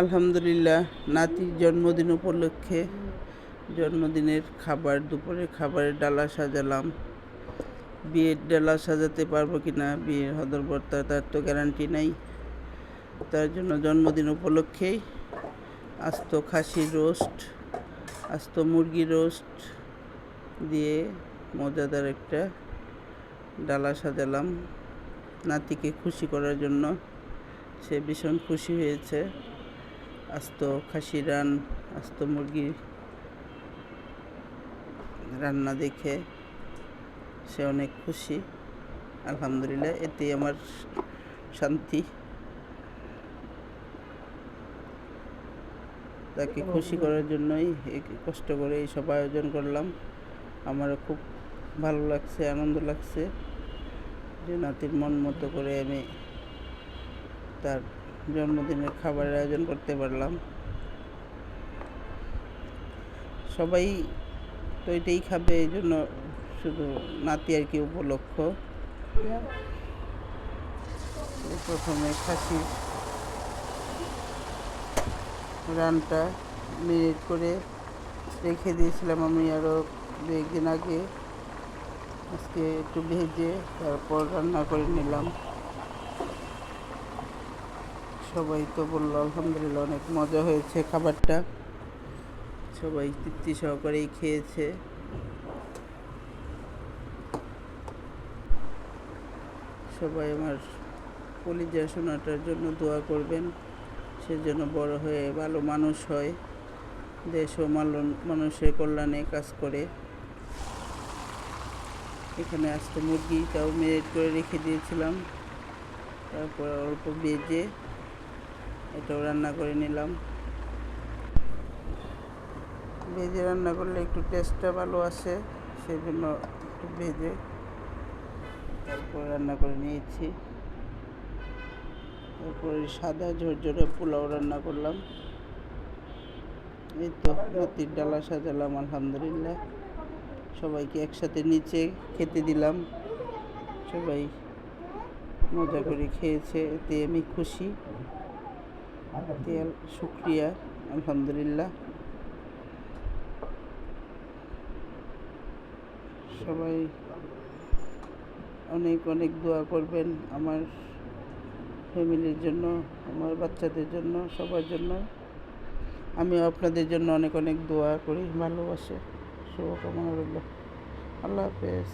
আলহামদুলিল্লাহ নাতির জন্মদিন উপলক্ষে জন্মদিনের খাবার, দুপুরের খাবারের ডালা সাজালাম। বিয়ের ডালা সাজাতে পারব কি না, বিয়ের হদরবর্তা তার তো গ্যারান্টি নাই। তার জন্য জন্মদিন উপলক্ষেই আস্ত খাসির রোস্ট, আস্ত মুরগি রোস্ট দিয়ে মজাদার একটা ডালা সাজালাম। নাতিকে খুশি করার জন্য সে ভীষণ খুশি হয়েছে। আস্ত খাসি রান, আস্ত মুরগি রান্না দেখে সে অনেক খুশি। আলহামদুলিল্লাহ, এতেই আমার শান্তি। তাকে খুশি করার জন্যই এই কষ্ট করে এইসব আয়োজন করলাম। আমারও খুব ভালো লাগছে, আনন্দ লাগছে যে নাতির মন মতো করে আমি তার জন্মদিনের খাবারের আয়োজন করতে পারলাম। সবাই তো এটাই খাবে, এই জন্য শুধু নাতি আর কি উপলক্ষ। প্রথমে খাসি রানটা মিনিট করে রেখে দিয়েছিলাম আমি আরও দু একদিন আগে। আজকে একটু ভেজে তারপর রান্না করে নিলাম। সবাই তো বলল, আলহামদুলিল্লাহ, অনেক মজা হয়েছে খাবারটা। সবাই তৃপ্তি সহকারেই খেয়েছে। সবাই আমার কলিজা শোনাটার জন্য দোয়া করবেন, সে যেন বড় হয়ে ভালো মানুষ হয়, দেশ ও মানুষের কল্যাণে কাজ করে। এখানে আস্ত মুরগিটাও মেরিট করে রেখে দিয়েছিলাম, তারপর অল্প ভেজে এটাও রান্না করে নিলাম। ভেজে রান্না করলে একটু টেস্টটা ভালো আসে সেই জন্য একটু ভেজে তারপর রান্না করে নিয়েছি। তারপরে সাদা ঝরঝরে পোলাও রান্না করলাম। এই তো নাতির ডালা সাজালাম, আলহামদুলিল্লাহ। সবাইকে একসাথে নিচে খেতে দিলাম। সবাই মজা করে খেয়েছে, এতে আমি খুশি। এতে আল- শুক্রিয়া, আলহামদুলিল্লাহ। সবাই অনেক অনেক দোয়া করবেন আমার ফ্যামিলির জন্য, আমার বাচ্চাদের জন্য, সবার জন্য। আমি আপনাদের জন্য অনেক অনেক দোয়া করি, ভালোবাসে, শুভকামনা রইল। আল্লাহ হাফেজ।